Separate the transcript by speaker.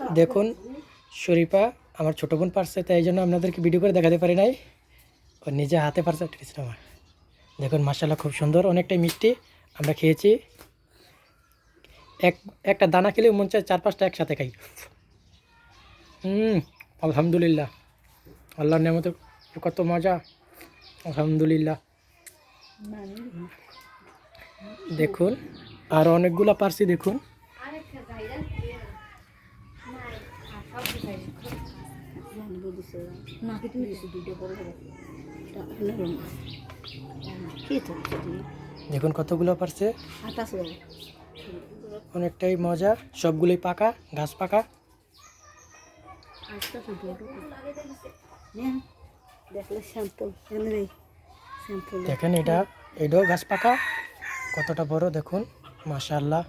Speaker 1: দেখুন, শরীফা আমার ছোটো বোন পারছে, তাই জন্য আপনাদেরকে ভিডিও করে দেখাতে পারি নাই। ও নিজে হাতে পারছে ঠিক আমার। দেখুন মাসাল্লাহ খুব সুন্দর, অনেকটাই মিষ্টি। আমরা খেয়েছি। এক একটা দানা খেলে মন চায় চার পাঁচটা একসাথে খাই। হুম, আলহামদুলিল্লাহ। আল্লাহর নেমতে কত মজা। আলহামদুলিল্লাহ। দেখুন, আর অনেকগুলা পারছি, দেখুন। দেখুন কতগুলো পারছে। অনেকটাই মজা, সবগুলোই পাকা, ঘাস পাকা। দেখেন এটা, এটাও ঘাস পাকা, কতটা বড় দেখুন, মাশাআল্লাহ।